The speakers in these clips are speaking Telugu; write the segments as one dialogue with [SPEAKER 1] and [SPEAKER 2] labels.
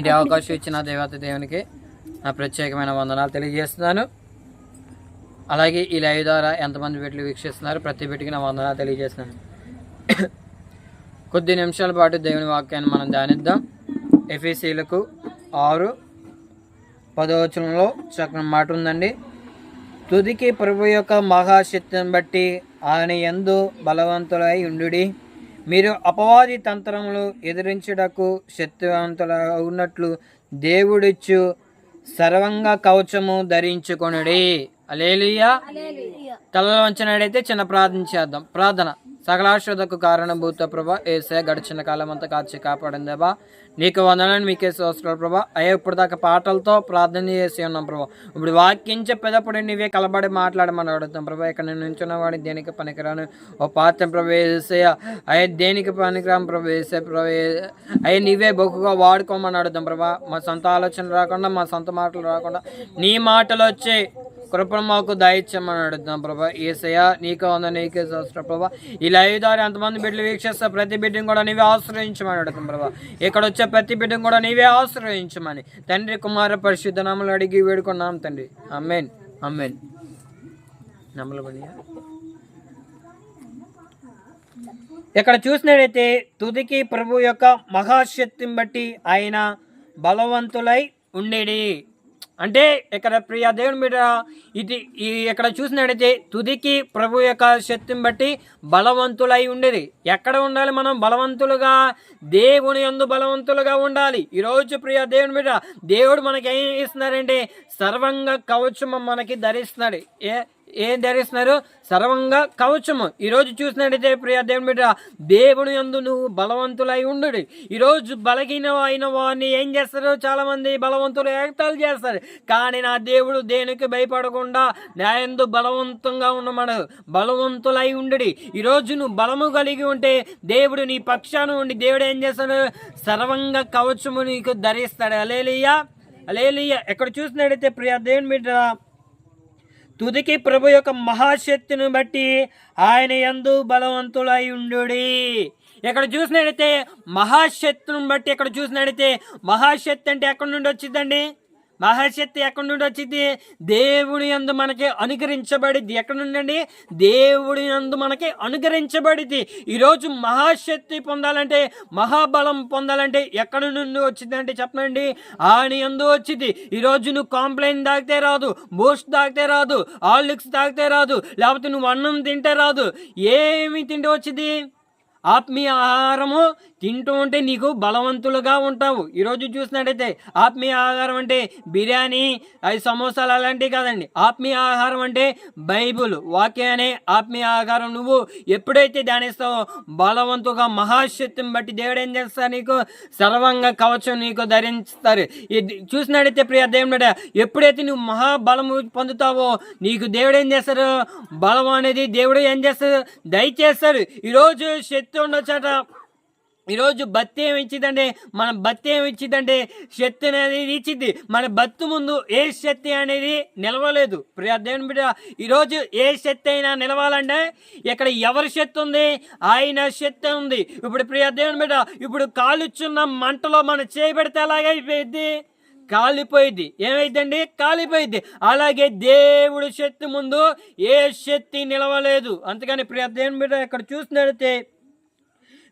[SPEAKER 1] ఇటు అవకాశం ఇచ్చిన దేవత దేవునికి నా ప్రత్యేకమైన వందనాలు తెలియజేస్తున్నాను. అలాగే ఈ లైవ్ ద్వారా ఎంతమంది బిడ్డలు వీక్షిస్తున్నారు ప్రతి బిడ్డకి నా వందనాలు తెలియజేస్తున్నాను. కొద్ది నిమిషాల పాటు దేవుని వాక్యాన్ని మనం ధ్యానిద్దాం. ఎఫీసీలకు ఆరు పదవచనంలో చక్కని మాట ఉందండి. తుదికి ప్రభు యొక్క మహాశక్తిని బట్టి ఆయన ఎందు బలవంతులై ఉండుడి. మీరు అపవాది తంత్రములు ఎదిరించుటకు శక్తివంతుల ఉన్నట్లు దేవుడిచ్చు సర్వంగ కవచము ధరించుకొనుడి. అలేలుయ్యా తలలో వంచినడైతే చిన్న ప్రార్థన చేద్దాం. ప్రార్థన. సకలాశ్రదకు కారణభూత ప్రభా ఏసే గడిచిన కాలం అంతా కాచి కాపాడిందేవా? నీకు వందలని మీకే సోస్టర్ ప్రభా. అయ్యే ఇప్పటిదాకా దాకా పాటలతో ప్రార్థన చేసి ఉన్నాం ప్రభా. ఇప్పుడు వాక్యం చెప్పేటప్పుడు నీవే కలబడి మాట్లాడమని అడుగుతాం ప్రభా. ఇక్కడ నేను నుంచున్న వాడి దేనికి పనికిరాను? ఓ పాత్ర ప్రవేశ ఏసే అయ్యే దేనికి పనికిరాను ప్రభా ఏసే అయ్యా అయ్యే నీవే బొక్కుగా వాడుకోమని అడుగుతాం ప్రభా. మా సొంత ఆలోచన రాకుండా మా సొంత మాటలు రాకుండా నీ మాటలు వచ్చి కృపణ మాకు దయచేయమని అడుగుతున్నాం ప్రభా. ఏసయ నీకు ఉందా నీకే సహస్ర ప్రభా. ఈ లైవ్ ద్వారా ఎంతమంది బిడ్డలు వీక్షిస్తే ప్రతి బిడ్డను కూడా నీవే ఆశ్రయించమని అడుగుతాం ప్రభా. ఇక్కడ వచ్చే ప్రతి బిడ్డను కూడా నీవే ఆశ్రయించమని. తండ్రి కుమార పరిశుద్ధ నామలు అడిగి వేడుకున్నాం తండ్రి. అమ్మేన్ అమ్మేన్ ఇక్కడ చూసినట్టయితే తుదికి ప్రభు యొక్క మహాశక్తిని బట్టి ఆయన బలవంతులై ఉండేది అంటే ఇక్కడ ప్రియ దేవుని మీద ఇది ఈ ఇక్కడ చూసినట్టయితే తుదికి ప్రభు యొక్క శక్తిని బట్టి బలవంతులై ఉండేది. ఎక్కడ ఉండాలి మనం? బలవంతులుగా దేవుని యందు బలవంతులుగా ఉండాలి. ఈరోజు ప్రియ దేవుని మీద దేవుడు మనకి ఏం ఇస్తున్నారంటే సర్వంగా కవచం మనకి ధరిస్తున్నాడు. ఏ ఏం ధరిస్తున్నారు? సర్వంగా కవచము. ఈరోజు చూసినట్టయితే ప్రియ దేవుని బిడ్డ దేవుని ఎందు నువ్వు బలవంతులై ఉండు ఈరోజు బలహీన అయిన వాడిని ఏం చేస్తారు? చాలామంది బలవంతులు ఏకతాలు చేస్తారు. కానీ నా దేవుడు దేనికి భయపడకుండా నా ఎందు బలవంతంగా ఉన్నమాట బలవంతులై ఉండు ఈరోజు నువ్వు బలము కలిగి ఉంటే దేవుడు నీ పక్షాన ఉండి దేవుడు ఏం చేస్తాడు? సర్వంగా కవచము నీకు ధరిస్తాడు. అలేలియా అలేలియా ఎక్కడ చూసినట్టయితే ప్రియ దేవుని బిడ్డ తుదికి ప్రభు యొక్క మహాశక్తిని బట్టి ఆయన ఎందు బలవంతులై ఉండు ఇక్కడ చూసినట్టయితే మహాశక్తిని బట్టి ఇక్కడ చూసినట్టయితే మహాశక్తి అంటే ఎక్కడి నుండి వచ్చిందండి? మహాశక్తి ఎక్కడి నుండి వచ్చింది దేవుడి యందు మనకి అనుకరించబడిద్ది ఎక్కడి నుండి అండి దేవుడి యందు మనకి అనుకరించబడిద్ది ఈరోజు మహాశక్తి పొందాలంటే మహాబలం పొందాలంటే ఎక్కడి నుండి వచ్చిందంటే చెప్పండి? ఆయన ఎందు వచ్చింది. ఈరోజు నువ్వు కాంప్లైంట్ తాగితే రాదు బూస్ట్ తాగితే రాదు ఆర్లిక్స్ తాగితే రాదు లేకపోతే నువ్వు అన్నం తింటే రాదు. ఏమి తింటే వచ్చింది? ఆత్మీయ ఆహారము తింటూ ఉంటే నీకు బలవంతులుగా ఉంటావు. ఈరోజు చూసినట్టయితే ఆత్మీయ ఆహారం అంటే బిర్యానీ ఐదు సమోసాలు అలాంటివి కాదండి. ఆత్మీయ ఆహారం అంటే బైబుల్ వాక్య అనే ఆత్మీయ ఆహారం. నువ్వు ఎప్పుడైతే ధ్యానిస్తావో బలవంతుగా మహాశక్తిని బట్టి దేవుడు ఏం చేస్తారు నీకు? సర్వంగా కవచం నీకు ధరిస్తారు. ఇది చూసినట్టయితే ప్రియ దేవుని ఎప్పుడైతే నువ్వు మహాబలము పొందుతావో నీకు దేవుడు ఏం చేస్తారు? బలం అనేది దేవుడు ఏం చేస్తారు? దయచేస్తారు. ఈరోజు శక్తి ఉండొచ్చట. ఈరోజు బత్తి ఏమి ఇచ్చిందంటే మన బత్తి ఏమి ఇచ్చిందంటే శక్తి అనేది ఇచ్చింది మన బత్తు ముందు ఏ శక్తి అనేది నిలవలేదు. ప్రియ దేవుని బిడ్డ ఈరోజు ఏ శక్తి అయినా నిలవాలంటే ఇక్కడ ఎవరి శక్తి ఉంది? ఆయన శక్తి ఉంది. ఇప్పుడు ప్రియ దేవుని బిడ్డ ఇప్పుడు కాలుచున్న మంటలో మనం చేయబెడితే ఎలాగైపోయింది కాలిపోయింది ఏమైందండి కాలిపోయింది అలాగే దేవుడి శక్తి ముందు ఏ శక్తి నిలవలేదు. అందుకని ప్రియ దేవుని బిడ్డ ఇక్కడ చూసినట్లయితే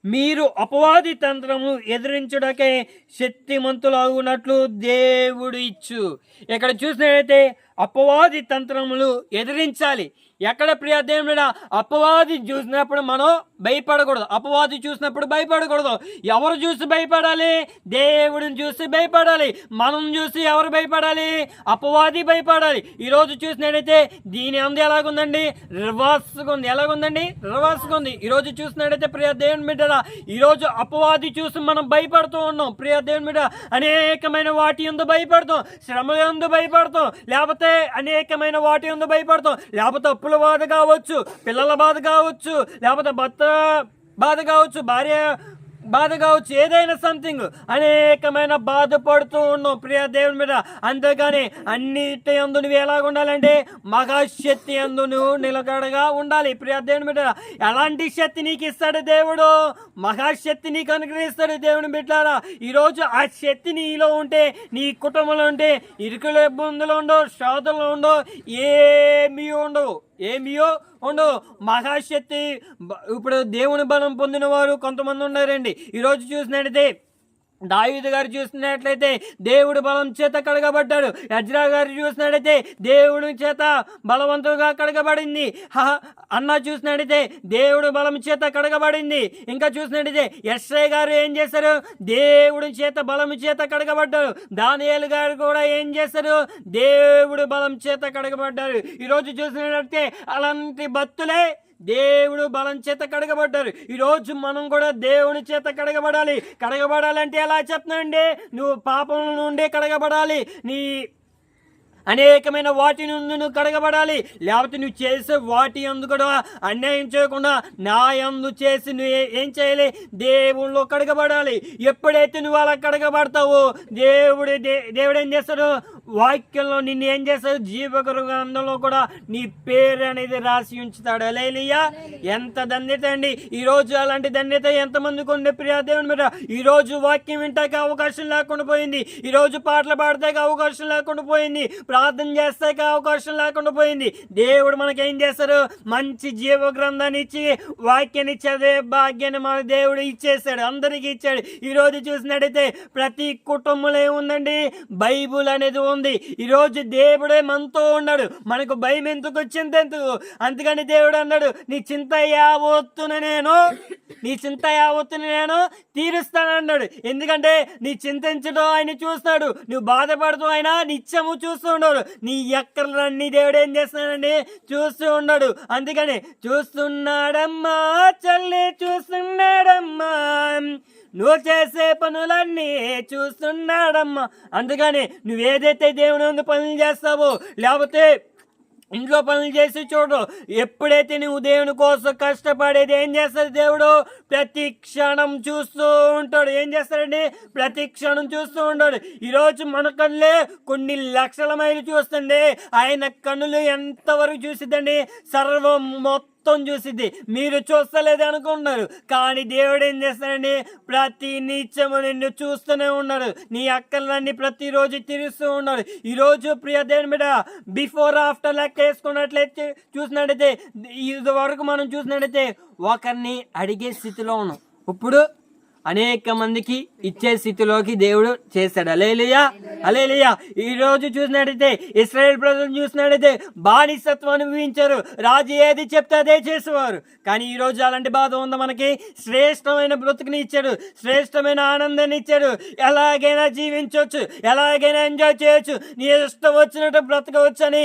[SPEAKER 1] మీరు అపవాది తంత్రము ఎదిరించుటకే శక్తిమంతులాగునట్లు దేవుడు ఇచ్చు. ఇక్కడ చూసినట్లయితే అపవాది తంత్రములు ఎదిరించాలి. ఎక్కడ ప్రియదేవుడ అపవాది చూసినప్పుడు మనం భయపడకూడదు. అపవాది చూసినప్పుడు భయపడకూడదు. ఎవరు చూసి భయపడాలి? దేవుడిని చూసి భయపడాలి. మనం చూసి ఎవరు భయపడాలి? అపవాది భయపడాలి. ఈరోజు చూసినట్టయితే దీని అందు ఎలాగుందండి? రివర్స్గా ఉంది. ఎలాగుందండి? రివర్స్గా ఉంది. ఈరోజు చూసినట్టయితే ప్రియ దేవుని బిడ్డరా ఈరోజు అపవాది చూసి మనం భయపడుతూ ఉన్నాం. ప్రియ దేవుని బిడ్డ అనేకమైన వాటి ఎందు భయపడతాం. శ్రమ ఎందు భయపడతాం. లేకపోతే అనేకమైన వాటి ఎందు భయపడతాం. లేకపోతే అప్పుల బాధ కావచ్చు పిల్లల బాధ కావచ్చు లేకపోతే భర్త బాధ కావచ్చు భార్య బాధ కావచ్చు ఏదైనా సంథింగ్ అనేకమైన బాధపడుతూ ఉన్నావు ప్రియ దేవుని మీద అంతేగాని అన్నిటి అందు నువ్వు ఎలాగ ఉండాలంటే మహాశక్తి అందు నువ్వు నిలకడగా ఉండాలి. ప్రియ దేవుని మీద ఎలాంటి శక్తి నీకు ఇస్తాడు దేవుడు? మహాశక్తి నీకు అనుగ్రహిస్తాడు దేవుని బిడ్డారా ఈరోజు ఆ శక్తి నీలో ఉంటే నీ కుటుంబంలో ఉంటే ఇరుకుల ఇబ్బందులు ఉండవు శోధనలు ఉండవు ఏమీ ఉండవు. ఏమియో? ఉండవు మహాశక్తి. ఇప్పుడు దేవుని బలం పొందిన వారు కొంతమంది ఉన్నారండి. ఈరోజు చూసినట్టయితే దావీదు గారు చూసినట్లయితే దేవుడు బలం చేత కడగబడ్డాడు. యజ్రా గారు చూసినట్లయితే దేవుడి చేత బలవంతుగా కడగబడింది. అన్న చూసినట్టయితే దేవుడు బలం చేత కడగబడింది. ఇంకా చూసినట్టయితే ఎస్ఐ గారు ఏం చేశారు? దేవుడి చేత బలం చేత కడగబడ్డారు దానియాలు గారు కూడా ఏం చేశారు? దేవుడు బలం చేత కడగబడ్డారు ఈరోజు చూసినట్లయితే అలాంటి భక్తులే దేవుడు బలం చేత కడగబడ్డారు ఈరోజు మనం కూడా దేవుని చేత కడగబడాలి. కడగబడాలంటే ఎలా చెప్తున్నాండి నువ్వు పాపం నుండి కడగబడాలి. నీ అనేకమైన వాటి నుండి నువ్వు కడగబడాలి. లేకపోతే నువ్వు చేసే వాటి అందు కూడా అన్యాయం చేయకుండా నా చేసి నువ్వు ఏం చేయాలి? దేవుళ్ళు కడగబడాలి. ఎప్పుడైతే నువ్వు అలా కడగబడతావో దేవుడు దే- దేవుడు ఏం చేస్తాడు? వాక్యంలో నిన్ను ఏం చేస్తాడు? జీవకరు గ్రంథంలో కూడా నీ పేరు అనేది రాసి ఉంచుతాడు. అలేలియా ఎంత ధన్యత అండి. ఈ రోజు అలాంటి ధన్యత ఎంతమందికి ఉంది ప్రియా దేవుని మీద ఈ రోజు వాక్యం వింటాక అవకాశం లేకుండా పోయింది. ఈ రోజు పాటలు పాడతాక అవకాశం లేకుండా పోయింది. ప్రార్థన చేస్తాక అవకాశం లేకుండా పోయింది. దేవుడు మనకేం చేస్తారు? మంచి జీవ గ్రంథాన్ని ఇచ్చి వాక్యాన్ని చదివే భాగ్యాన్ని మన దేవుడు ఇచ్చేసాడు అందరికీ ఇచ్చాడు. ఈ రోజు చూసినట్టయితే ప్రతి కుటుంబంలో ఏముందండి? బైబుల్ అనేది ఉంది ఈ రోజు దేవుడే మనతో ఉన్నాడు. మనకు భయం ఎందుకు వచ్చింది? ఎందుకు? అందుకని దేవుడు అన్నాడు నీ చింత యావత్తున నేను నీ చింత యావత్తుని నేను తీరుస్తానన్నాడు. ఎందుకంటే నీ చింతించడం ఆయన చూస్తాడు నువ్వు బాధపడుతూ ఆయన నిత్యము చూస్తూ ఉన్నాడు నీ ఎక్కలన్నీ దేవుడు ఏం చేస్తున్నాడండి? చూస్తూ ఉన్నాడు అందుకని చూస్తున్నాడమ్మా చల్లి చూస్తున్నాడమ్మా. నువ్వు చేసే పనులన్నీ చూస్తున్నాడమ్మా. అందుకని నువ్వేదైతే దేవుని ముందు పనులు చేస్తావో లేకపోతే ఇంట్లో పనులు చేసి చూడు ఎప్పుడైతే నువ్వు దేవుని కోసం కష్టపడేది ఏం చేస్తాడు దేవుడు? ప్రతి క్షణం చూస్తూ ఉంటాడు. ఏం చేస్తాడండి? ప్రతి క్షణం చూస్తూ ఉంటాడు. ఈరోజు మన కళ్ళే కొన్ని లక్షల మైలు చూస్తుంది ఆయన కన్నులు ఎంతవరకు చూసిద్దండి? సర్వం మొత్తం చూసిద్ది. మీరు చూస్తలేదు అనుకుంటున్నారు. కానీ దేవుడు ఏం చేస్తాడండి? ప్రతి నిత్యము నిన్ను చూస్తూనే ఉన్నారు. నీ అక్కలన్నీ ప్రతిరోజు తీరుస్తూ ఉన్నాడు ఈరోజు ప్రియ దేవుని మీద బిఫోర్ ఆఫ్టర్ లెక్క వేసుకున్నట్లయితే చూసినట్టయితే ఇది వరకు మనం చూసినట్టయితే ఒకరిని అడిగే స్థితిలో ఉన్నాం. ఇప్పుడు అనేక మందికి ఇచ్చే స్థితిలోకి దేవుడు చేశాడు అలేలియా అలేలియా ఈ రోజు చూసినట్టయితే ఇస్రాయేల్ ప్రజలు చూసినట్టయితే బానిసత్వం అనుభవించారు రాజు ఏది చెప్తే అదే చేసేవారు. కానీ ఈ రోజు అలాంటి బాధ ఉంది మనకి. శ్రేష్టమైన బ్రతుకుని ఇచ్చాడు. శ్రేష్టమైన ఆనందాన్ని ఇచ్చాడు. ఎలాగైనా జీవించవచ్చు. ఎలాగైనా ఎంజాయ్ చేయొచ్చు. నీ ఇష్టం వచ్చినట్టు బ్రతకవచ్చు అని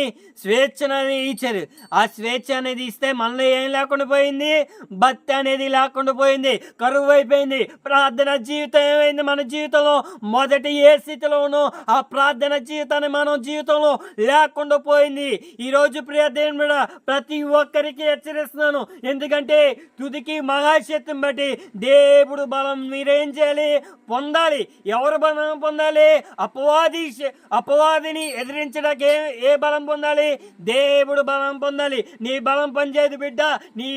[SPEAKER 1] అనేది ఇచ్చారు. ఆ స్వేచ్ఛ అనేది ఇస్తే మనలో ఏం లేకుండా పోయింది? భక్తి అనేది లేకుండా పోయింది. కరువు అయిపోయింది. ప్రార్థన జీవితం ఏమైంది మన జీవితంలో? మొదటి ఏ స్థితిలోనో ఆ ప్రార్థన జీవితాన్ని మనం జీవితంలో లేకుండా పోయింది. ఈరోజు ప్రియ మీద ప్రతి ఒక్కరికి హెచ్చరిస్తున్నాను. ఎందుకంటే తుదికి మహాశక్తిని బట్టి దేవుడు బలం మీరేం చేయాలి? పొందాలి. ఎవరు బలం పొందాలి? అపవాది అపవాదిని ఎదిరించడానికి ఏ ఏ బలం పొందాలి? దేవుడు బలం పొందాలి. నీ బలం పనిచేయదు బిడ్డ. నీ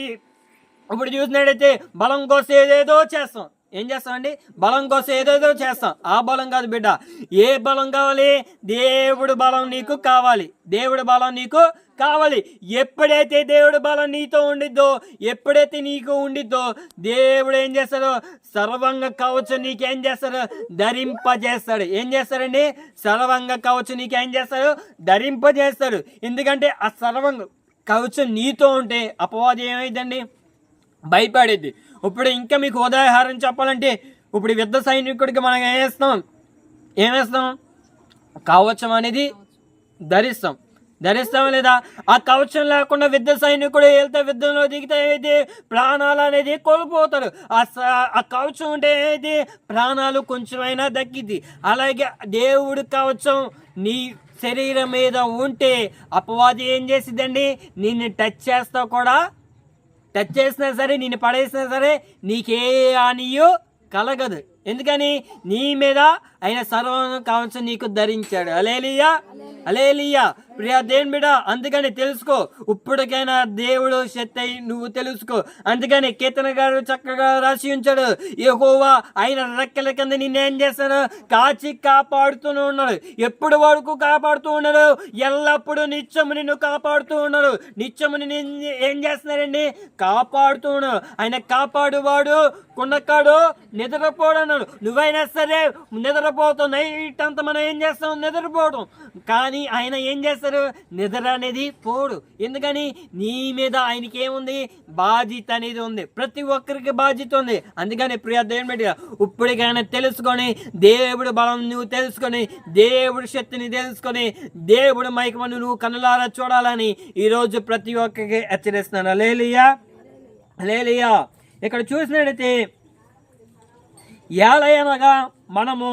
[SPEAKER 1] ఇప్పుడు చూసినట్టయితే బలం కోసం ఏదేదో చేస్తాం. ఏం చేస్తామండి? బలం కోసం ఏదేదో చేస్తాం. ఆ బలం కాదు బిడ్డ. ఏ బలం కావాలి? దేవుడు బలం నీకు కావాలి. దేవుడు బలం నీకు కావాలి. ఎప్పుడైతే దేవుడు బలం నీతో ఉండిద్దో ఎప్పుడైతే నీకు ఉండిద్దో దేవుడు ఏం చేస్తాడో? సర్వంగ కవచం నీకేం చేస్తాడు? ధరింపజేస్తాడు. ఏం చేస్తాడండి? సర్వంగ కవచం నీకేం చేస్తాడు? ధరింపజేస్తాడు. ఎందుకంటే ఆ సర్వంగ కవచం నీతో ఉంటే అపవాదం ఏమైందండి భయపడేది. ఇప్పుడు ఇంకా మీకు ఉదాహరణ చెప్పాలంటే ఇప్పుడు యుద్ధ సైనికుడికి మనం ఏం ఏమేస్తాం కవచం అనేది ధరిస్తాం. ధరిస్తాం లేదా? ఆ కవచం లేకుండా యుద్ధ సైనికుడు వెళ్తే యుద్ధంలో దిగితే ఏది? ప్రాణాలు అనేది కోల్పోతారు. ఆ స- ఆ కవచం ఉంటే ఏది? ప్రాణాలు కొంచెమైనా దక్కిద్ది అలాగే దేవుడు కవచం నీ శరీరం మీద ఉంటే అపవాది ఏం చేసిద్దండి? నిన్ను టచ్ చేస్తా కూడా టచ్ చేసినా సరే నిన్ను పడేసినా సరే నీకే హానియో కలగదు. ఎందుకని? నీ మీద ఆయన సర్వం కావచ్చు నీకు ధరించాడు. అలేలియా అలేలియా ప్రియా దేవుని బిడ అందుకని తెలుసుకో ఇప్పటికైనా దేవుడు శక్తి అయి నువ్వు తెలుసుకో. అందుకని కీర్తన గారు చక్కగా రాసి ఉంచాడు. యెహోవా ఆయన రెక్కల కింద నిన్నేం చేస్తాను కాచి కాపాడుతూనే ఉన్నాడు ఎప్పుడు వరకు కాపాడుతూ ఉన్నాడు ఎల్లప్పుడూ నిత్యము నిన్ను కాపాడుతూ ఉన్నాడు నిత్యము నిన్ను ఏం చేస్తున్నారండి? కాపాడుతూ ఉన్నాడు ఆయన కాపాడువాడు కొనక్కాడు నిద్రపోడను. అన్నాడు నువ్వైనా సరే నిద్రపోతావు. నైట్ అంతా మనం ఏం చేస్తాం? నిద్రపోవడం. కానీ ఆయన ఏం చేస్తారు? నిద్ర అనేది పోడు. ఎందుకని? నీ మీద ఆయనకి ఏముంది? బాధ్యత అనేది ఉంది. ప్రతి ఒక్కరికి బాధ్యత ఉంది. అందుకని ప్రియ దేవుని బిడ్డ ఇప్పటికైనా తెలుసుకొని దేవుడు బలం నువ్వు తెలుసుకొని దేవుడి శక్తిని తెలుసుకొని దేవుడు మైకమను నువ్వు కనులారా చూడాలని ఈరోజు ప్రతి ఒక్కరికి హెచ్చరిస్తున్నాను. లేలియా లేలియా ఇక్కడ చూసినట్టయితే ఏలయనగా మనము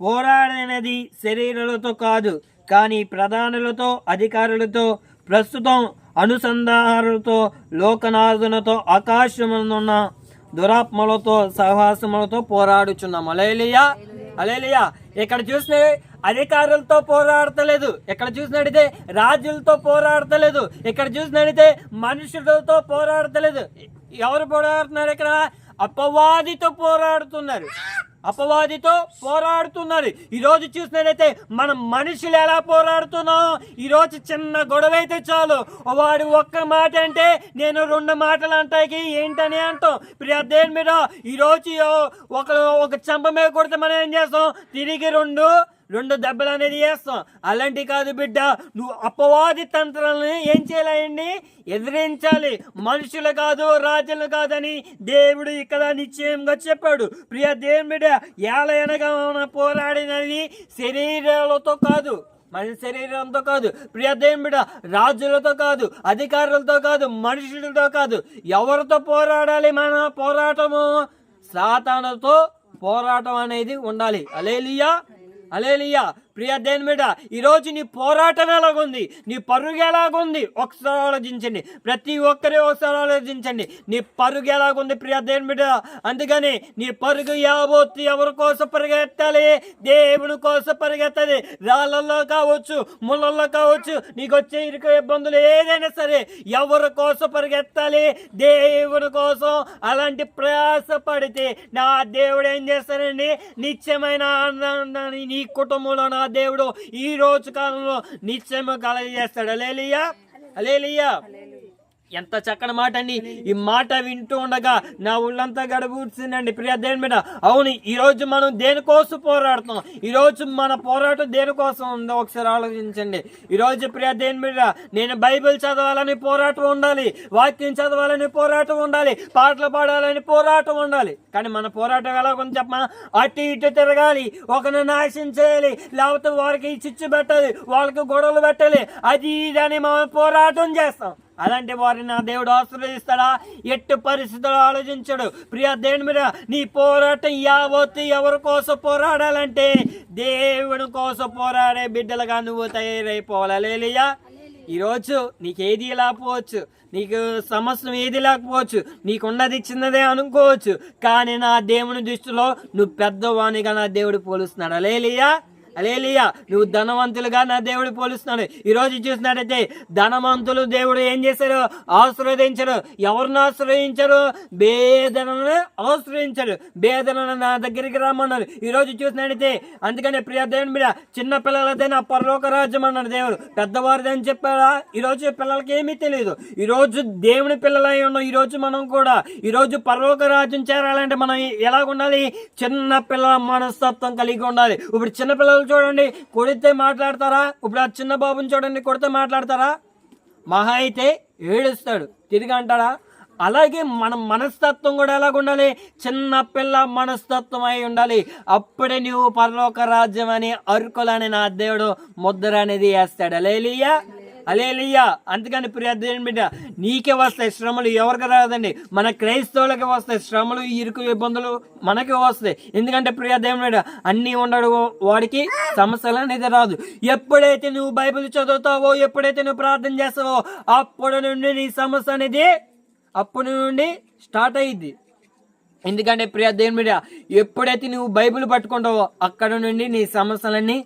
[SPEAKER 1] పోరాడనేది శరీరాలతో కాదు కానీ ప్రధానులతో అధికారులతో ప్రస్తుతం అనుసంధానాలతో లోకనాథులతో ఆకాశమున్న దురాత్మలతో సహవాసములతో పోరాడుచున్నాం. అలేలియా! అలేలియా! ఇక్కడ చూస్తే అధికారులతో పోరాడతలేదు. ఇక్కడ చూసినట్టయితే రాజులతో పోరాడతలేదు. ఇక్కడ చూసినట్టయితే మనుషులతో పోరాడతలేదు. ఎవరు పోరాడుతున్నారు ఇక్కడ? అపవాదితో పోరాడుతున్నారు. అపవాదితో పోరాడుతున్నారు. ఈరోజు చూసినట్లయితే మనం మనుషులు ఎలా పోరాడుతున్నాం? ఈరోజు చిన్న గొడవ అయితే చాలు. వాడు ఒక్క మాట అంటే నేను రెండు మాటలు అంటాయి ఏంటని అంటాం. ప్రియ దేని మీద ఈరోజు ఒక ఒక చెంప మీద కొడితే మనం ఏం చేస్తాం? తిరిగి రెండు రెండు దెబ్బలు అనేది వేస్తాం. అలాంటి కాదు బిడ్డ నువ్వు అపవాది తంత్రాలను ఏం చేయాలండి? ఎదిరించాలి. మనుషులు కాదు రాజులు కాదని దేవుడు ఇక్కడ నిశ్చయంగా చెప్పాడు. ప్రియ దేవుని బిడ్డ ఏలయనగా మనం పోరాడినది శరీరాలతో కాదు మన శరీరంతో కాదు. ప్రియ రాజులతో కాదు అధికారులతో కాదు మనుషులతో కాదు. ఎవరితో పోరాడాలి మన పోరాటము? సాతానుతో పోరాటం అనేది ఉండాలి. అలేలియా అలేలియా ప్రియా దేని మీద? ఈరోజు నీ పోరాటం ఎలాగుంది? నీ పరుగు ఎలాగుంది? ఒకసారి ఆలోచించండి. ప్రతి ఒక్కరి ఒకసారి ఆలోచించండి. నీ పరుగు ఎలాగుంది ప్రియా దేని మీద? అందుకని నీ పరుగు యాబోతు ఎవరి కోసం పరిగెత్తాలి? దేవుని కోసం పరిగెత్తాలి. రాళ్ళల్లో కావచ్చు ముళ్ళల్లో కావచ్చు నీకు వచ్చే ఇరుకు ఇబ్బందులు ఏదైనా సరే ఎవరి కోసం పరిగెత్తాలి? దేవుని కోసం అలాంటి ప్రయాస పడితే నా దేవుడు ఏం చేస్తానండి నిత్యమైన ఆనందాన్ని నీ కుటుంబంలో నా దేవుడు ఈ రోజు కాలంలో నిత్యము కలగజేస్తాడు. అలేలియా అలేలియా ఎంత చక్కని మాట అండి ఈ మాట వింటూ ఉండగా నా ఊళ్ళంతా గడబూర్చిందండి ప్రియ దేని మీద? అవును ఈరోజు మనం దేనికోసం పోరాడుతాం ఈరోజు మన పోరాటం దేనికోసం ఉందో ఒకసారి ఆలోచించండి. ఈరోజు ప్రియ దేని మీద? నేను బైబిల్ చదవాలని పోరాటం ఉండాలి. వాక్యం చదవాలని పోరాటం ఉండాలి. పాటలు పాడాలని పోరాటం ఉండాలి. కానీ మన పోరాటం ఎలా ఉంది చెప్పమా? అటు ఇటు తిరగాలి. ఒకరిని నాశనం చేయాలి. లేకపోతే వారికి చిచ్చు పెట్టాలి. వాళ్ళకి గొడవలు పెట్టాలి. అది ఇది అని మనం పోరాటం చేస్తాం. అలాంటి వారిని నా దేవుడు ఆశ్రయిస్తాడా ఎట్టి పరిస్థితులు ఆలోచించడు. ప్రియ దేవుని మీద నీ పోరాటం యావత్తు ఎవరి కోసం పోరాడాలంటే దేవుని కోసం పోరాడే బిడ్డలుగా నువ్వు తయారైపోవాలి. లేలియా ఈరోజు నీకు ఏది లేకపోవచ్చు నీకు సమస్య ఏది లేకపోవచ్చు నీకున్నది చిన్నదే అనుకోవచ్చు కానీ నా దేవుని దృష్టిలో నువ్వు పెద్దవానిగా నా దేవుడు పోలుస్తున్నాడు. అలేలియా అలేలియా నువ్వు ధనవంతులుగా నా దేవుడు పోలుస్తున్నాడు. ఈరోజు చూసినట్టయితే ధనవంతులు దేవుడు ఏం చేశారు ఆశ్రవదించరు ఎవరిని ఆశ్రయించరు బేదలను ఆశ్రయించరు బేదనను నా దగ్గరికి రమ్మన్నారు ఈరోజు చూసినట్టయితే అందుకనే ప్రియ దేవుని మీద చిన్న పిల్లలదైనా పరలోక రాజ్యం అన్నాడు దేవుడు. పెద్దవారిదని చెప్పారా ఈరోజు పిల్లలకి ఏమీ తెలియదు ఈరోజు దేవుని పిల్లలై ఉన్నాం ఈరోజు మనం కూడా ఈరోజు పరలోక రాజ్యం చేరాలంటే మనం ఎలా ఉండాలి చిన్న పిల్లల మనస్తత్వం కలిగి ఉండాలి. ఇప్పుడు చిన్న పిల్లలు చూడండి కొడితే మాట్లాడతారా? ఇప్పుడు ఆ చిన్న బాబుని చూడండి కొడితే మాట్లాడతారా? మహా అయితే ఏడుస్తాడు. తిరిగి అంటాడా? అలాగే మన మనస్తత్వం కూడా ఎలాగ ఉండాలి చిన్న పిల్ల మనస్తత్వం అయి ఉండాలి. అప్పుడే నువ్వు పరలోక రాజ్యం అని అరుకులని నా దేవుడు ముద్ర అనేది వేస్తాడు. అలేలియా అలేలియా అందుకని ప్రార్థన బిడ్డ నీకే వస్తాయి శ్రమలు ఎవరికి రాదండి. మన క్రైస్తవులకి వస్తాయి శ్రమలు ఇరుకు ఇబ్బందులు మనకి వస్తాయి. ఎందుకంటే ప్రియాదేవుని బిడ్డ అన్నీ ఉండడు వాడికి సమస్యలు అనేది రాదు. ఎప్పుడైతే నువ్వు బైబిల్ చదువుతావో ఎప్పుడైతే నువ్వు ప్రార్థన చేస్తావో అప్పటి నుండి నీ సమస్య అనేది అప్పటి నుండి స్టార్ట్ అయ్యింది ఎందుకంటే ప్రియ దేవుని మీద ఎప్పుడైతే నువ్వు బైబిల్ పట్టుకుంటావో అక్కడ నుండి నీ సమస్యలన్నీ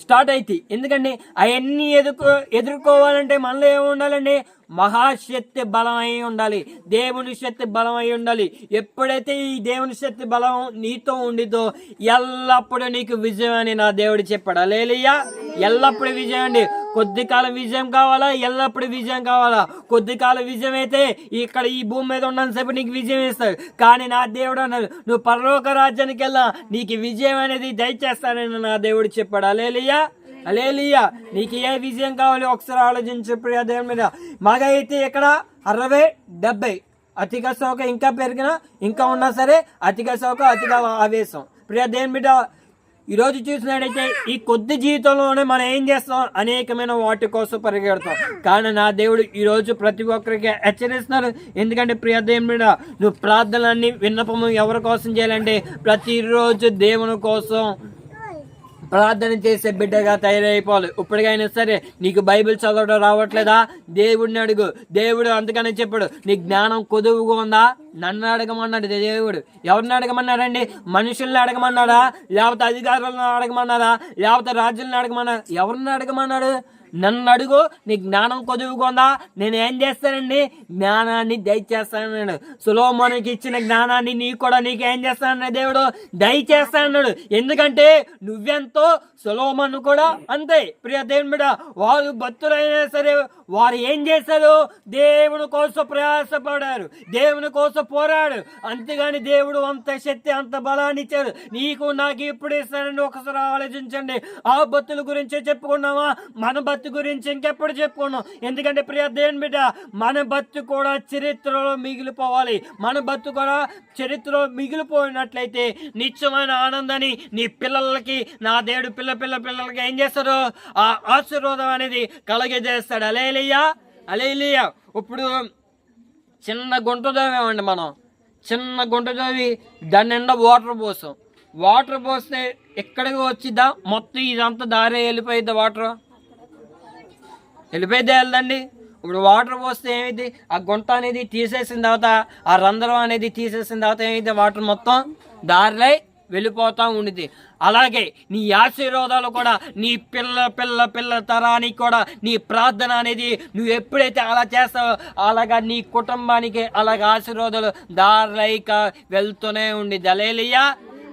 [SPEAKER 1] స్టార్ట్ అవుతాయి ఎందుకంటే అవన్నీ ఎదుర్కో ఎదుర్కోవాలంటే మనలో ఏమి ఉండాలండి మహాశక్తి బలం అయి ఉండాలి. దేవుని శక్తి బలం అయి ఉండాలి. ఎప్పుడైతే ఈ దేవుని శక్తి బలం నీతో ఉండితో ఎల్లప్పుడూ నీకు విజయం అని నా దేవుడు చెప్పాడు. లేలియా ఎల్లప్పుడూ విజయం అండి. కొద్ది కాలం విజయం కావాలా? ఎల్లప్పుడూ విజయం కావాలా? కొద్ది కాలం విజయం అయితే ఇక్కడ ఈ భూమి మీద ఉన్నంతసేపు నీకు విజయం ఇస్తాడు. కానీ నా దేవుడు అన్నాడు నువ్వు పరలోక రాజ్యానికి వెళ్ళా. నీకు విజయం అనేది దయచేస్తానని నా దేవుడు చెప్పాడు. అలేలియా అలేలియా నీకు ఏ విజయం కావాలి ఒకసారి ఆలోచించు ప్రియ దేవుని మీద. మగ ఇక్కడ అరవై డెబ్బై. అతిక సౌక ఇంకా పెరిగినా ఇంకా ఉన్నా సరే అతిక సౌక అతిక ఆవేశం. ప్రియ దేవుని మీద ఈరోజు చూసినట్టయితే ఈ కొద్ది జీవితంలోనే మనం ఏం చేస్తాం? అనేకమైన వాటి కోసం పరిగెడతాం. కానీ నా దేవుడు ఈరోజు ప్రతి ఒక్కరికి హెచ్చరిస్తున్నారు. ఎందుకంటే ప్రియ దేవుని మీద నువ్వు ప్రార్థనలన్నీ విన్నపము ఎవరి కోసం చేయాలంటే ప్రతిరోజు దేవుని కోసం ప్రార్థన చేసే బిడ్డగా తయారైపోవాలి. ఇప్పటికైనా సరే నీకు బైబిల్ చదవడం రావట్లేదా? దేవుడిని అడుగు. దేవుడు అందుకనే చెప్పాడు నీ జ్ఞానం కొదువుగా ఉందా? నన్ను అడగమన్నాడు దేవుడు. ఎవరిని అడగమన్నాడండి? మనుషుల్ని అడగమన్నాడా? లేకపోతే అధికారులను అడగమన్నారా లేకపోతే రాజులను అడగమన్నారా ఎవరిని అడగమన్నాడు? నన్ను అడుగు నీ జ్ఞానం కొదువుకుందా? నేను ఏం చేస్తానండి? జ్ఞానాన్ని దయచేస్తానన్నాడు. సులోమోనికి ఇచ్చిన జ్ఞానాన్ని నీ కూడా నీకు ఏం చేస్తానన్న దేవుడు? దయచేస్తానన్నాడు. ఎందుకంటే నువ్వెంతో సులోమను కూడా అంతే. ప్రియ దేవుని బిడ్డ వారు భక్తులైనా సరే వారు ఏం చేశారు? దేవుని కోసం ప్రయాసపడారు. దేవుని కోసం పోరాడు. అంతేగాని దేవుడు అంత శక్తి అంత బలాన్ని ఇచ్చారు. నీకు నాకు ఇప్పుడు ఇస్తానని ఒకసారి ఆలోచించండి. ఆ భక్తుల గురించే చెప్పుకున్నావా మన భక్తు గురించి ఇంకెప్పుడు చెప్పుకున్నాం? ఎందుకంటే ప్రియ దేవుని బిడ్డ మన బతు కూడా చరిత్రలో మిగిలిపోవాలి. మన బతు కూడా చరిత్రలో మిగిలిపోయినట్లయితే నిత్యమైన ఆనందాన్ని నీ పిల్లలకి నా దేవుడు పిల్ల పిల్ల పిల్లలకి ఏం చేస్తారు ఆ ఆశీర్వాదం అనేది కలగజేస్తాడు. అలేలియా అలేలియా. ఇప్పుడు చిన్న గుంటదోమేమండి మనం. చిన్న గుంట దాని నిండా వాటర్ పోసాం. వాటర్ పోస్తే ఎక్కడికి వచ్చిద్దా? మొత్తం ఇదంతా దారి వెళ్ళిపోయిద్దా వాటర్? వెళ్ళిపోయిద్దా వెళ్ళదండి ఇప్పుడు వాటర్ పోస్తే ఏమైంది? ఆ గుంట అనేది తీసేసిన తర్వాత ఆ రంధ్రం అనేది తీసేసిన తర్వాత ఏమైంది? వాటర్ మొత్తం దారిలో వెళ్ళిపోతూ ఉండిద్ది. అలాగే నీ ఆశీర్వాదాలు కూడా నీ పిల్ల పిల్ల పిల్ల తరానికి కూడా నీ ప్రార్థన అనేది నువ్వు ఎప్పుడైతే అలా చేస్తావో అలాగా నీ కుటుంబానికి అలాగ ఆశీర్వాదాలు దారిలైక వెళ్తూనే ఉండిద్ది. అలేలియా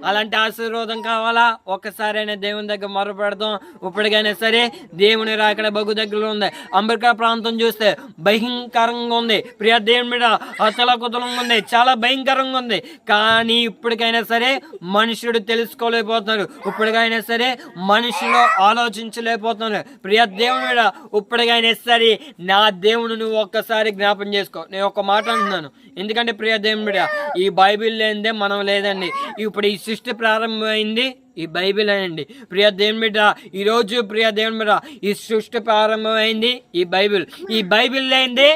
[SPEAKER 1] అలాంటి ఆశీర్వాదం కావాలా? ఒక్కసారైనా దేవుని దగ్గర మొరపెడదాం ఇప్పటికైనా సరే దేవుని రాకడ బగు దగ్గరలో ఉంది. అమెరికా ప్రాంతం చూస్తే భయంకరంగా ఉంది. ప్రియ దేవుని మీద అతల కుతలంగా ఉంది. చాలా భయంకరంగా ఉంది. కానీ ఇప్పటికైనా సరే మనుషుడు తెలుసుకోలేకపోతున్నారు. ఇప్పటికైనా సరే మనుషులు ఆలోచించలేకపోతున్నారు. ప్రియ దేవుని మీద ఇప్పటికైనా సరే నా దేవుని నువ్వు ఒక్కసారి జ్ఞాపం చేసుకో. నేను ఒక మాట అంటున్నాను. ఎందుకంటే ప్రియ దేవుని మీద ఈ బైబిల్ లేనిదే మనం లేదండి. ఇప్పుడు ఈ సృష్టి ప్రారంభమైంది. ఈ బైబిల్ అనండి. ప్రియ దేవుని బిడ్డ ఈరోజు ప్రియ దేవుని బిడ్డ ఈ సృష్టి ప్రారంభమైంది ఈ బైబిల్. ఈ బైబిల్ లేనిదే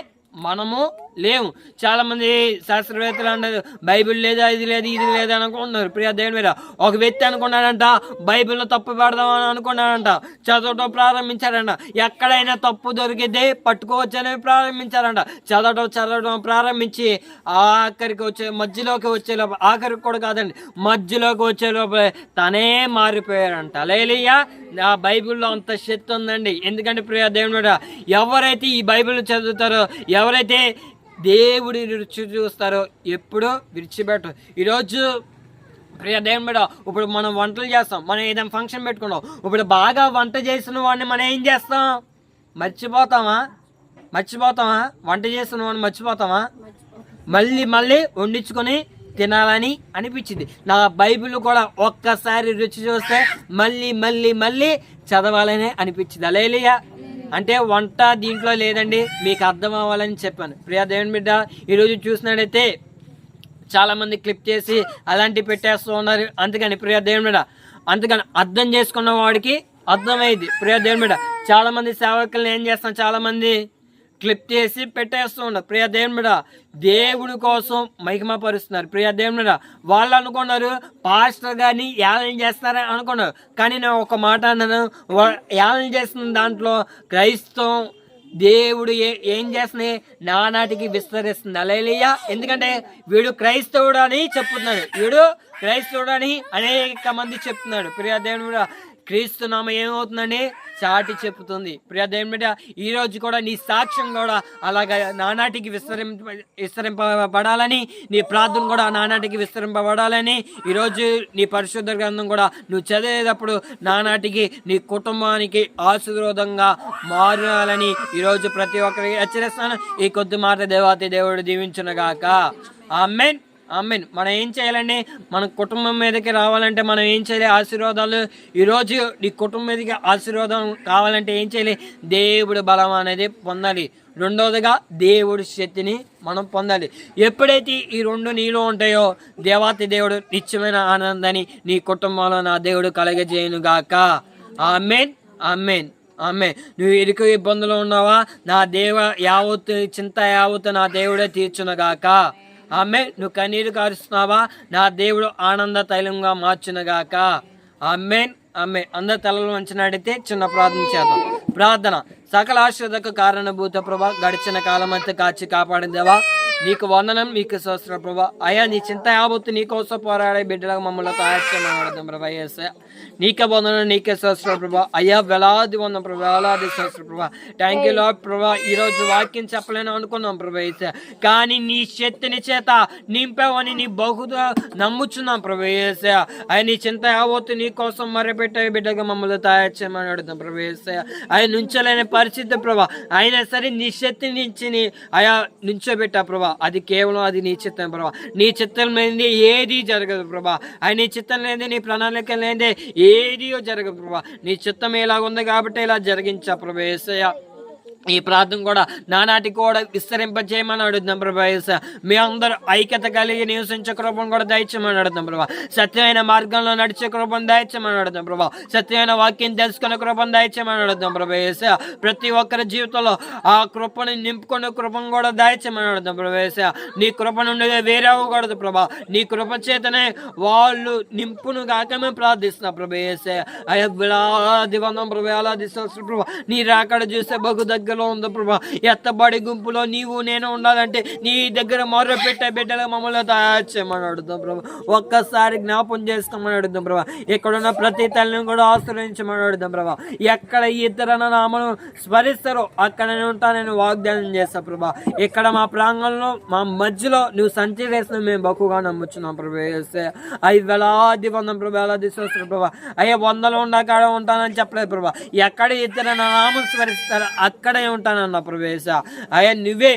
[SPEAKER 1] మనము లేవు. చాలామంది శాస్త్రవేత్తలు అన్నారు బైబిల్ లేదా ఇది లేదు ఇది లేదు అనుకుంటున్నారు. ప్రియా దేవుని మీద ఒక వ్యక్తి అనుకున్నాడంట బైబిల్లో తప్పు పెడదామని అనుకున్నాడంట చదవటం ప్రారంభించారంట ఎక్కడైనా తప్పు దొరికితే పట్టుకోవచ్చని ప్రారంభించారంట చదవటం చదవడం ప్రారంభించి ఆఖరికి వచ్చే మధ్యలోకి వచ్చే లోపల ఆఖరికి కూడా కాదండి మధ్యలోకి వచ్చే లోపల తనే మారిపోయాడంట. లేలియా ఆ బైబిల్లో అంత శక్తి ఉందండి. ఎందుకంటే ప్రియ దేవుని మీద ఎవరైతే ఈ బైబిల్ చదువుతారో ఎవరైతే దేవుడిని రుచి చూస్తారో ఎప్పుడూ విడిచిపెట్టరు. ఈరోజు ప్రియ దేవుని బిడ్డ ఇప్పుడు మనం వంటలు చేస్తాం. మనం ఏదైనా ఫంక్షన్ పెట్టుకున్నాం. ఇప్పుడు బాగా వంట చేసిన వాడిని మనం ఏం చేస్తాం? మర్చిపోతామా? మర్చిపోతామా? వంట చేసిన వాడిని మర్చిపోతామా? మళ్ళీ మళ్ళీ వండించుకొని తినాలని అనిపించింది. నా బైబిల్ కూడా ఒక్కసారి రుచి చూస్తే మళ్ళీ మళ్ళీ మళ్ళీ చదవాలని అనిపించింది. అలేలియా అంటే వంట దీంట్లో లేదండి మీకు అర్థం అవ్వాలని చెప్పాను. ప్రియా దేవుని బిడ్డ ఈరోజు చూసినట్టయితే చాలామంది క్లిప్ చేసి అలాంటివి పెట్టేస్తూ ఉన్నారు. అందుకని ప్రియా దేవుని బిడ్డ అందుకని అర్థం చేసుకున్న వాడికి అర్థమైంది. ప్రియా దేవుని బిడ్డ చాలామంది సేవకులను ఏం చేస్తాం చాలామంది క్లిప్ చేసి పెట్టేస్తూ ఉన్నారు ప్రియ దేవుడా దేవుడి కోసం మహిమపరుస్తున్నారు. ప్రియ దేవుడా వాళ్ళు అనుకున్నారు పాస్టర్ కానీ ఏలం చేస్తారని అనుకున్నారు. కానీ నేను ఒక మాట అన్నాను. వా- చేస్తున్న దాంట్లో క్రైస్తవం దేవుడు ఏ ఏం చేస్తున్నాయి నానాటికి విస్తరిస్తుంది. అలేలియా ఎందుకంటే వీడు క్రైస్తవుడు అని చెప్తున్నాడు. వీడు క్రైస్తవుడు అని అనేక మంది చెప్తున్నాడు ప్రియా దేవుడు కూడా క్రీస్తు నామ ఏమవుతుందండి? చాటి చెప్తుంది ప్రియదేమిట ఈరోజు కూడా నీ సాక్ష్యం కూడా అలాగా నానాటికి విస్తరింప విస్తరింపబడాలని నీ ప్రార్థన కూడా నానాటికి విస్తరింపబడాలని ఈరోజు నీ పరిశుద్ధ గ్రంథం కూడా నువ్వు చదివేటప్పుడు నానాటికి నీ కుటుంబానికి ఆశీర్వాదంగా మారాలని ఈరోజు ప్రతి ఒక్కరికి హెచ్చరిస్తాను. ఈ కొద్ది మాట దేవాతి దేవుడు దీవించునుగాక. ఆమెన్. ఆమెన్. మనం ఏం చేయాలండి? మన కుటుంబం మీదకి రావాలంటే మనం ఏం చేయాలి? ఆశీర్వాదాలు. ఈరోజు నీ కుటుంబం మీదకి ఆశీర్వాదం కావాలంటే ఏం చేయాలి? దేవుడు బలం అనేది పొందాలి. రెండవదిగా దేవుడి శక్తిని మనం పొందాలి. ఎప్పుడైతే ఈ రెండు నీలో ఉంటాయో దేవాతి దేవుడు నిత్యమైన ఆనందాన్ని నీ కుటుంబంలో నా దేవుడు కలగజేయనుగాక. ఆమెన్. ఆమెన్. ఆమె నువ్వు ఇరుకు ఇబ్బందులు ఉన్నావా? నా దేవ యావత్తు చింత యావత్తు నా దేవుడే తీర్చునుగాక. ఆమె నువ్వు కన్నీరు కారుస్తున్నావా? నా దేవుడు ఆనంద తైలంగా మార్చునుగాక. ఆమెన్ ఆమె అందరి తలలు వంచినట్టయితే చిన్న ప్రార్థన చేద్దాం. ప్రార్థన. సకల ఆశ్రదకు కారణభూత ప్రభా గడిచిన కాలమంతా కాచి కాపాడిందేవా? నీకు వందనం నీకు సహస్ర ప్రభా అయ్యా నీ చింత యావత్తు నీకోసం పోరాడే బిడ్డలకు మమ్మల్ని తయారు చేయమని ప్రభా ఏసయ్య నీకే వందనం నీకే సహస్ర ప్రభా. అయ్యా వేలాది వందం ప్రభా వేలాది సహస్ర ప్రభా. థ్యాంక్ యూ లాడ్ ప్రభా. ఈరోజు వాక్యం చెప్పలేను అనుకున్నాం ప్రభా ఏసయ్య కానీ నీ శక్తిని చేత నింపావని నీ బహుగా నమ్ముచున్నాం ప్రభా ఆయన నీ చింత యావత్తు నీ కోసం మరపెట్టే బిడ్డగా మమ్మల్ని తయారు చేయమని అడుగుతాం ప్రభా ఏసయ్య ఆయన నుంచలేని పరిస్థితి ప్రభా. అయినా సరే నీ శక్తిని నుంచి నీ అయా నుంచోబెట్టా ప్రభా. అది కేవలం అది నీ చిత్తం ప్రభా. నీ చిత్తం లేనిది ఏది జరగదు ప్రభా. ఆయన నీ చిత్తం లేనిది నీ ప్రణాళిక లేనిదే ఏదియో జరగదు ప్రభా. నీ చిత్తం ఎలాగుంది కాబట్టి ఇలా జరిగించా ప్రభా ఏసయ్య ఈ ప్రార్థన కూడా నానాటికి కూడా విస్తరింపజేయమని అడుగుతున్నాం ప్రభా మీ అందరూ ఐక్యత కలిగి నివసించే కృపను కూడా దయచేయమని అడుగుతాం ప్రభా. సత్యమైన మార్గంలో నడిచే కృపను దయచేయమని అడుగుతాం ప్రభా. సత్యమైన వాక్యం తెలుసుకునే కృపను దయచేయమని అడుగుతాం ప్రభా ప్రతి ఒక్కరి జీవితంలో ఆ కృపను నింపుకునే కృపను కూడా దయచేయమని అడుగుతాం ప్రభా నీ కృప నుండి వేరే అవ్వకూడదు ప్రభా. నీ కృప చేతనే వాళ్ళు నింపును కాక మేము ప్రార్థిస్తున్నాం ప్రభా యేసయ్య. అయ్యా వేలాది వందం ప్రభా వేలాది సంవత్సరం ప్రభా నీ రాకడ చూస్తే బహు దగ్గరలో ఉందో ప్రభా. ఎత్తబడి గుంపులో నీవు నేను ఉండాలంటే నీ దగ్గర మొర్ర పెట్టే బిడ్డలు మమ్మల్ని తయారు చేయమని అడుగుతాం ప్రభా. ఒక్కసారి జ్ఞాపం చేసుకోమని అడుగుతాం ప్రభా. ఇక్కడున్న ప్రతి తల్లిని కూడా ఆశ్రయించమని అడుగుతాం ప్రభా. ఎక్కడ ఇతర నామను స్మరిస్తారో అక్కడ నేను వాగ్దానం చేస్తా ప్రభా. ఇక్కడ మా ప్రాంగణంలో మా మధ్యలో నువ్వు సంచరిస్తున్న మేము బక్కువగా నమ్ముచున్నాం ప్రభా చేస్తే అవి వేలాది వందం ప్రభా వేలాది సంవత్సరం ప్రభా. అయ్యే వందలు ఉండకాడ ఉంటానని చెప్పలేదు ప్రభా. ఎక్కడ ఇతర నామం స్మరిస్తారో అక్కడ ఉంటానన్న ప్రవేశ. అయ్యా నువ్వే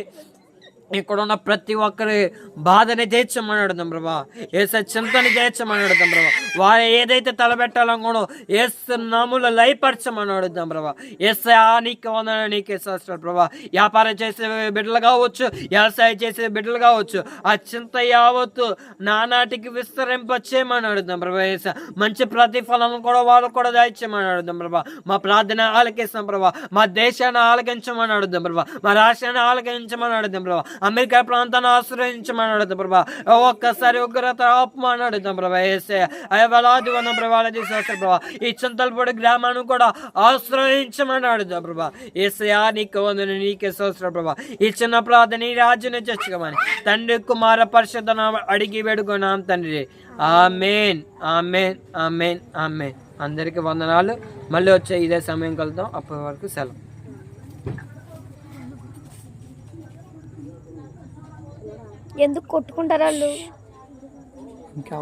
[SPEAKER 1] ఇక్కడ ఉన్న ప్రతి ఒక్కరి బాధని తీర్చమని అడుగుతాం ప్రభా. ఏస చింతని తీర్చమని అడుగుతాం ప్రభా. వారు ఏదైతే తలబెట్టాలనుకోడో ఏసు నాములు లయపరచమని అడుగుతాం ప్రభా. ఎస్ నీకు వందన నీకే శాస్త్ర ప్రభా. వ్యాపారం చేసే బిడ్డలు కావచ్చు వ్యవసాయం చేసే బిడ్డలు కావచ్చు ఆ చింత యావత్తు నానాటికి విస్తరింపచేయమని అడుగుతాం ప్రభా. ఏస మంచి ప్రతిఫలం కూడా వాళ్ళు కూడా దాయిచ్చేయమని అడుగుతాం ప్రభా. మా ప్రార్థన ఆలకిస్తాం ప్రభా. మా దేశాన్ని ఆలకించమని అడుగుతాం ప్రభా. మా రాష్ట్రాన్ని ఆలకించమని అడుగుతాం ప్రభా. అమెరికా ప్రాంతాన్ని ఆశ్రయించమని అడుగుతాం ప్రభా. ఒక్కసారి ఉగ్రత ఆపమని అడుగుతాం ప్రభా ఏసే. అయ్యా వేలాది వంద ప్రభావాలు చేసేస్తారు ప్రభా ఈ చింతలపూడి గ్రామాన్ని కూడా ఆశ్రయించమని అడుగుతాం ప్రభా. ఏసయా నీకు వందన నీకే సోస్ర ప్రభా. ఈ చిన్న ప్రార్థన ఈ రాజ్యం చేసుకోమని తండ్రి కుమార పరిషత్ అడిగి వేడుకున్నాం తండ్రి. Amen amen amen amen. అందరికీ వందనాలు. మళ్ళీ వచ్చే ఇదే సమయం కలుద్దాం. అప్పటి వరకు సెలవు.
[SPEAKER 2] ఎందుకు కొట్టుకుంటారు వాళ్ళు?
[SPEAKER 1] ఇంకా